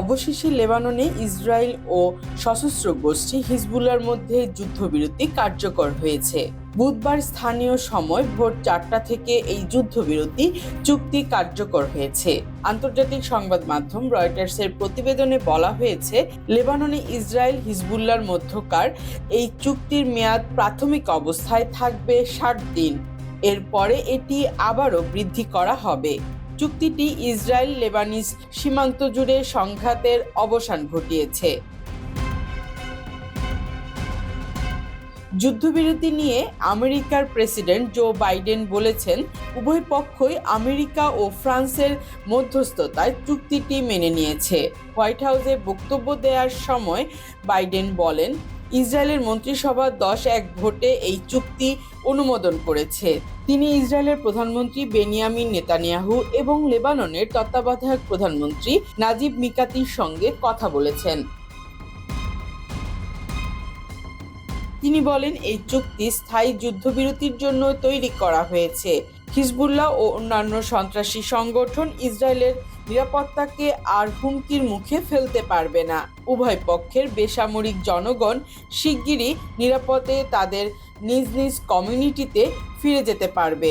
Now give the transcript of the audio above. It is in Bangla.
অবশেষে লেবাননে ইসরায়েল ও সশস্ত্র গোষ্ঠী হিজবুল্লার মধ্যে যুদ্ধবিরতি কার্যকর হয়েছে। বুধবার স্থানীয় সময় ভোর চারটা থেকে এই যুদ্ধবিরতি চুক্তি কার্যকর হয়েছে। আন্তর্জাতিক সংবাদ মাধ্যম রয়টার্সের প্রতিবেদনে বলা হয়েছে, লেবাননে ইসরায়েল হিজবুল্লার মধ্যকার এই চুক্তির মেয়াদ প্রাথমিক অবস্থায় থাকবে ষাট দিন। এরপরে এটি আবারও বৃদ্ধি করা হবে। চুক্তিটি ইসরায়েল লেবানিজ সীমান্ত জুড়ে সংঘাতের অবসান ঘটিয়েছে। যুদ্ধবিরতি নিয়ে আমেরিকার প্রেসিডেন্ট জো বাইডেন বলেছেন, উভয় পক্ষই আমেরিকা ও ফ্রান্সের মধ্যস্থতায় চুক্তিটি মেনে নিয়েছে। হোয়াইট হাউসে বক্তব্য দেওয়ার সময় বাইডেন বলেন ইসরায়েলের মন্ত্রিসভা দশ এক ভোটে এই চুক্তি অনুমোদন করেছে। তিনি ইসরায়েলের প্রধানমন্ত্রী বেনিয়ামিন নেতানিয়াহু এবং লেবাননের তত্ত্বাবধায়ক প্রধানমন্ত্রী নাজিব মিকাতির সঙ্গে কথা বলেছেন। তিনি বলেন, এই চুক্তি স্থায়ী যুদ্ধবিরতির জন্য তৈরি করা হয়েছে। হিজবুল্লাহ ও অন্যান্য সন্ত্রাসী সংগঠন ইসরায়েলের নিরাপত্তাকে আর হুমকির মুখে ফেলতে পারবে না। উভয় পক্ষের বেসামরিক জনগণ শিগগিরই নিরাপদে তাদের নিজ নিজ কমিউনিটিতে ফিরে যেতে পারবে।